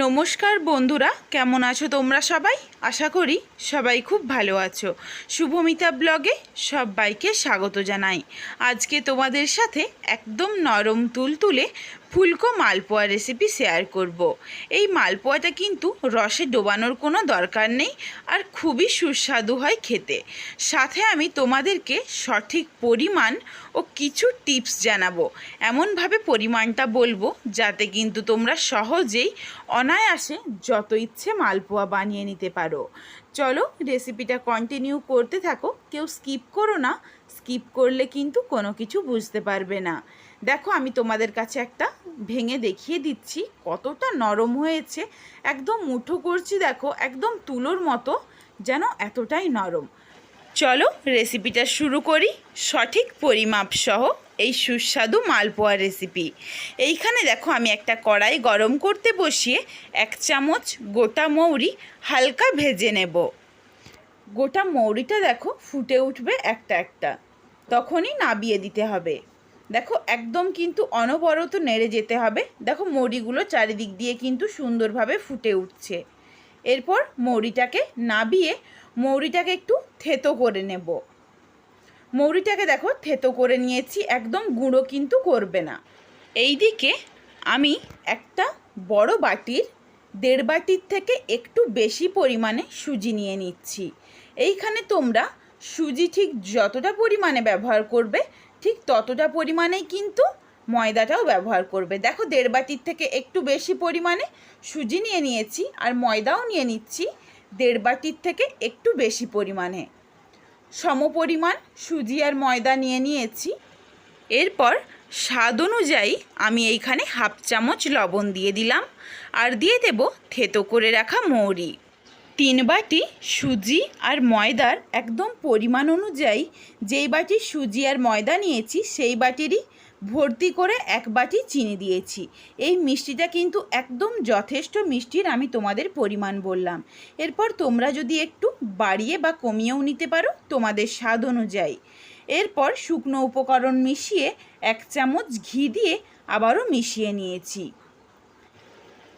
নমস্কার বন্ধুরা, কেমন আছো তোমরা সবাই? আশা করি সবাই খুব ভালো আছো। শুভমিতা ব্লগে সবাইকে স্বাগত জানাই। আজকে তোমাদের সাথে একদম নরম তুলতুলে ফুলকো মালপোয়া রেসিপি শেয়ার করব। এই মালপোয়াটা কিন্তু রসে ডোবানোর কোনো দরকার নেই আর খুবই সুস্বাদু হয় খেতে। সাথে আমি তোমাদেরকে সঠিক পরিমাণ ও কিছু টিপস জানাব। এমনভাবে পরিমাণটা বলব যাতে কিন্তু তোমরা সহজেই অনায়াসে যত ইচ্ছে মালপোয়া বানিয়ে নিতে পারো। চলো রেসিপিটা কন্টিনিউ করতে থাকো। কেউ স্কিপ করো না। স্কিপ করলে কিন্তু কোনো কিছু বুঝতে পারবে না। দেখো, আমি তোমাদের কাছে একটা ভেঙে দেখিয়ে দিচ্ছি। কতটা নরম হয়েছে, একদম মুঠো করছি দেখো, একদম তুলোর মতো যেন এতটাই নরম। চলো রেসিপিটা শুরু করি। সঠিক পরিমাপ সহ এই সুস্বাদু মালপোয়া রেসিপি এইখানে দেখো, আমি একটা কড়াই গরম করতে বসিয়ে এক চামচ গোটা মৌরি হালকা ভেজে নেব। গোটা মৌরিটা দেখো, ফুটে উঠবে একটা একটা। তখনই নাবিয়ে দিতে হবে। দেখো, একদম কিন্তু অনবরত নেড়ে যেতে হবে। দেখো, মৌরিগুলো চারিদিক দিয়ে কিন্তু সুন্দরভাবে ফুটে উঠছে। এরপর মৌরিটাকে নাবিয়ে মৌরিটাকে একটু থেতো করে নেব। মৌরিটাকে দেখো, থেতো করে নিয়েছি, একদম গুঁড়ো কিন্তু করবে না। এইদিকে আমি একটা বড় বাটির, দেড় বাটির থেকে একটু বেশি পরিমাণে সুজি নিয়ে নিচ্ছি। এইখানে তোমরা সুজি ঠিক যতটা পরিমাণে ব্যবহার করবে ঠিক ততটা পরিমাণেই কিন্তু ময়দাটাও ব্যবহার করবে। দেখো দেড় বাটির থেকে একটু বেশি পরিমাণে সুজি নিয়ে নিয়েছি আর ময়দাও নিয়ে নিচ্ছি দেড় বাটির থেকে একটু বেশি পরিমাণে। সমপরিমাণ সুজি আর ময়দা নিয়ে নিয়েছি। এরপর স্বাদ অনুযায়ী আমি এইখানে হাফ চামচ লবণ দিয়ে দিলাম। আর দিয়ে দেব থেতো করে রাখা মৌরি। তিন বাটি সুজি আর ময়দার একদম পরিমাণ অনুযায়ী যেই বাটি সুজি আর ময়দা নিয়েছি, সেই বাটিরই ভর্তি করে এক বাটি চিনি দিয়েছি। এই মিষ্টিটা কিন্তু একদম যথেষ্ট মিষ্টির, আমি তোমাদের পরিমাণ বললাম। এরপর তোমরা যদি একটু বাড়িয়ে বা কমিয়েও নিতে পারো তোমাদের স্বাদ অনুযায়ী। এরপর শুকনো উপকরণ মিশিয়ে এক চামচ ঘি দিয়ে আবারও মিশিয়ে নিয়েছি।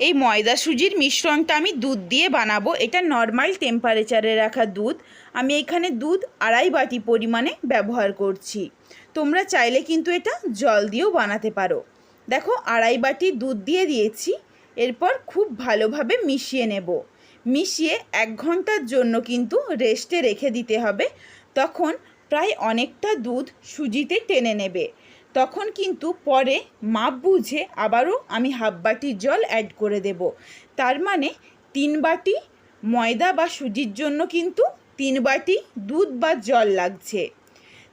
এই ময়দা সুজির মিশ্রণটা আমি দুধ দিয়ে বানাবো। এটা নর্মাল টেম্পারেচারে রাখা দুধ। আমি এখানে দুধ আড়াই বাটি পরিমাণে ব্যবহার করছি। তোমরা চাইলে কিন্তু এটা জল দিয়েও বানাতে পারো। দেখো, আড়াই বাটি দুধ দিয়ে দিয়েছি। এরপর খুব ভালোভাবে মিশিয়ে নেব। মিশিয়ে এক ঘণ্টার জন্য কিন্তু রেস্টে রেখে দিতে হবে। তখন প্রায় অনেকটা দুধ সুজিতে টেনে নেবে। তখন কিন্তু পরে মাপ বুঝে আবারও আমি হাফ বাটি জল অ্যাড করে দেব। তার মানে তিন বাটি ময়দা বা সুজির জন্য কিন্তু তিন বাটি দুধ বা জল লাগছে।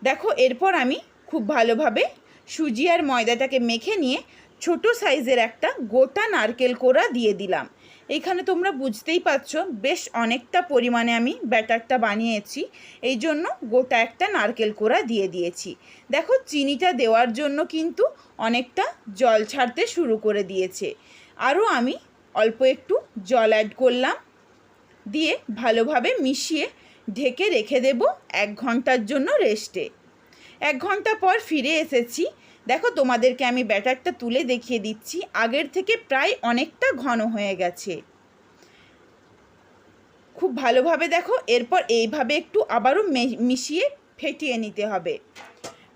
দেখো, এরপর আমি খুব ভালোভাবে সুজি আর ময়দাটাকে মেখে নিয়ে ছোট সাইজের একটা গোটা নারকেল কোড়া দিয়ে দিলাম। এইখানে তোমরা বুঝতেই পারছ, বেশ অনেকটা পরিমাণে আমি ব্যাটারটা বানিয়েছি। এই জন্য গোটা একটা নারকেল কোড়া দিয়ে দিয়েছি। দেখো, চিনিটা দেওয়ার জন্য কিন্তু অনেকটা জল ছাড়তে শুরু করে দিয়েছে। আরও আমি অল্প একটু জল অ্যাড করলাম। দিয়ে ভালোভাবে মিশিয়ে ঢেকে রেখে দেব এক ঘণ্টার জন্য রেস্টে এক ঘণ্টা পর ফিরে এসেছি। দেখো, তোমাদেরকে আমি ব্যাটারটা তুলে দেখিয়ে দিচ্ছি। আগের থেকে প্রায় অনেকটা ঘন হয়ে গেছে। খুব ভালোভাবে দেখো, এরপর এইভাবে একটু আবারও মিশিয়ে ফেটিয়ে নিতে হবে।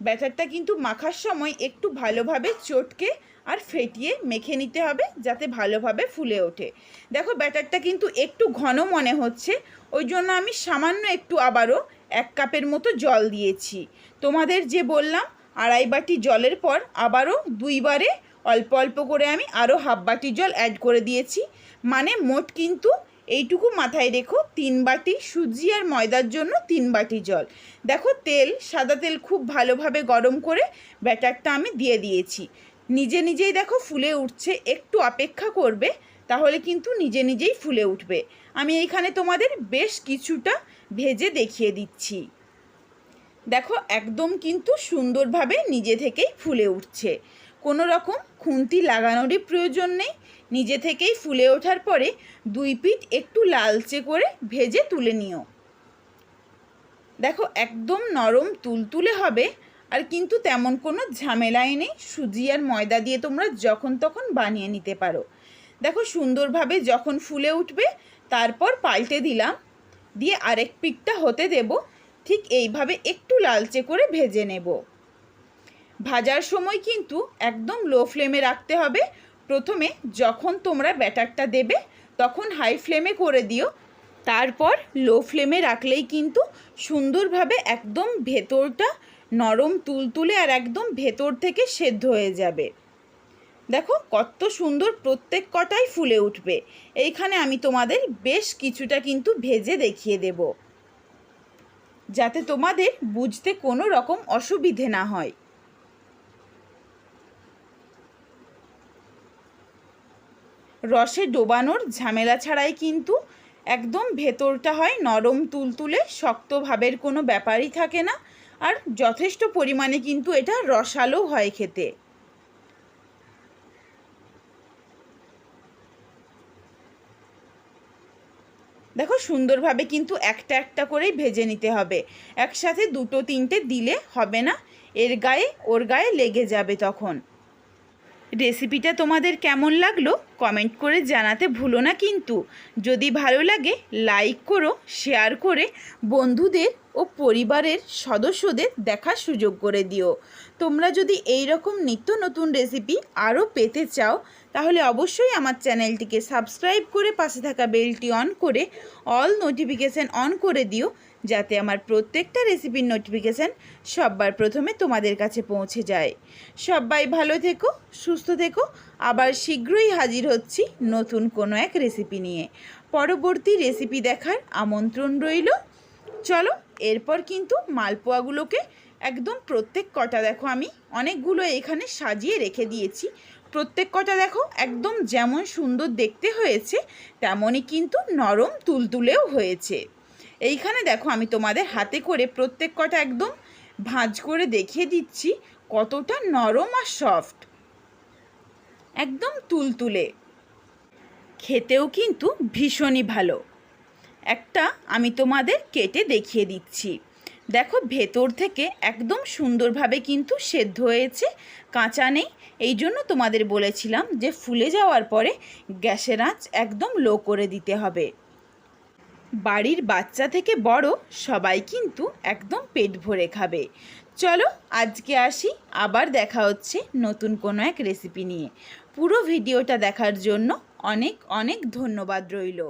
ব্যাটারটা কিন্তু মাখার সময় একটু ভালোভাবে চটকে আর ফেটিয়ে মেখে নিতে হবে, যাতে ভালোভাবে ফুলে ওঠে। দেখো, ব্যাটারটা কিন্তু একটু ঘন মনে হচ্ছে, ওই জন্য আমি সামান্য একটু আবারও এক কাপের মতো জল দিয়েছি। তোমাদের যে বললাম আড়াই বাটি জলের পর আবারও দুইবারে অল্প অল্প করে আমি আরও হাফ বাটি জল অ্যাড করে দিয়েছি। মানে মোট কিন্তু এইটুকু মাথায় রেখো, তিন বাটি সুজি আর ময়দার জন্য তিন বাটি জল। দেখো তেল, সাদা তেল খুব ভালোভাবে গরম করে ব্যাটারটা আমি দিয়ে দিয়েছি। নিজে নিজেই দেখো ফুলে উঠছে, একটু অপেক্ষা করবে, তাহলে কিন্তু নিজে নিজেই ফুলে উঠবে। আমি এইখানে তোমাদের বেশ কিছুটা ভেজে দেখিয়ে দিচ্ছি। দেখো, একদম কিন্তু সুন্দরভাবে নিজে থেকেই ফুলে উঠছে। কোনো রকম খুন্তি লাগানোরই প্রয়োজন নেই। নিজে থেকেই ফুলে ওঠার পরে দুই পিঠ একটু লালচে করে ভেজে তুলে নিও। দেখো, একদম নরম তুলতুলে হবে, আর কিন্তু তেমন কোনো ঝামেলাই নেই। সুজি আর ময়দা দিয়ে তোমরা যখন তখন বানিয়ে নিতে পারো। দেখো, সুন্দরভাবে যখন ফুলে উঠবে, তারপর পাল্টে দিলাম। দিয়ে আরেক পিকটা হতে দেব। ঠিক এইভাবে একটু লালচে করে ভেজে নেব। ভাজার সময় কিন্তু একদম লো ফ্লেমে রাখতে হবে। প্রথমে যখন তোমরা ব্যাটারটা দেবে, তখন হাই ফ্লেমে করে দিও। তারপর লো ফ্লেমে রাখলেই কিন্তু সুন্দরভাবে একদম ভেতরটা নরম তুলতুলে আর একদম ভেতর থেকে সেদ্ধ হয়ে যাবে। দেখো কত সুন্দর প্রত্যেক কটাই ফুলে উঠবে। এইখানে আমি তোমাদের বেশ কিছুটা কিন্তু ভেজে দেখিয়ে দেব। যাতে তোমাদের বুঝতে কোনো রকম অসুবিধে না হয়। রসে ডোবানোর ঝামেলা ছাড়াই কিন্তু একদম ভেতরটা হয় নরম তুলতুলে, শক্ত ভাবের কোনো ব্যাপারই থাকে না। আর যথেষ্ট পরিমাণে কিন্তু এটা রসালো হয় খেতে। দেখো সুন্দরভাবে কিন্তু একটা একটা করেই ভেজে নিতে হবে। একসাথে দুটো তিনটে দিলে হবে না। এর গায়ে, ওর গায়ে লেগে যাবে তখন। রেসিপিটা তোমাদের কেমন লাগল কমেন্ট করে জানাতে ভুলো না কিন্তু। যদি ভালো লাগে লাইক করো শেয়ার করে বন্ধুদের ও পরিবারের সদস্যদের দেখার সুযোগ করে দিও। তোমরা যদি এই রকম নিত্য নতুন রেসিপি আরও পেতে চাও, তাহলে অবশ্যই আমার চ্যানেলটিকে সাবস্ক্রাইব করে পাশে থাকা বেলটি অন করে অল নোটিফিকেশান অন করে দিও। যাতে আমার প্রত্যেকটা রেসিপির নোটিফিকেশান সববার প্রথমে তোমাদের কাছে পৌঁছে যায়। সবাই ভালো থেকো, সুস্থ থেকো, আবার শীঘ্রই হাজির হচ্ছি নতুন কোনো এক রেসিপি নিয়ে। পরবর্তী রেসিপি দেখার আমন্ত্রণ রইল। চলো, এরপর কিন্তু মালপোয়াগুলোকে একদম প্রত্যেক কটা দেখো আমি, অনেকগুলো এখানে সাজিয়ে রেখে দিয়েছি। প্রত্যেক কটা দেখো একদম যেমন সুন্দর দেখতে হয়েছে, তেমনই কিন্তু নরম তুলতুলেও হয়েছে। এইখানে দেখো আমি তোমাদের হাতে করে প্রত্যেক কটা একদম ভাঁজ করে দেখিয়ে দিচ্ছি কতটা নরম আর সফট একদম তুলতুলে। খেতেও কিন্তু ভীষণই ভালো। একটা আমি তোমাদের কেটে দেখিয়ে দিচ্ছি। দেখো ভেতর থেকে একদম সুন্দরভাবে কিন্তু সেদ্ধ হয়েছে, কাঁচা নেই। এই জন্য তোমাদের বলেছিলাম যে ফুলে যাওয়ার পরে গ্যাসের আঁচ একদম লো করে দিতে হবে। বাড়ির বাচ্চা থেকে বড় সবাই কিন্তু একদম পেট ভরে খাবে। চলো আজকে আসি, আবার দেখা হচ্ছে নতুন কোনো এক রেসিপি নিয়ে। পুরো ভিডিওটা দেখার জন্য অনেক অনেক ধন্যবাদ রইল।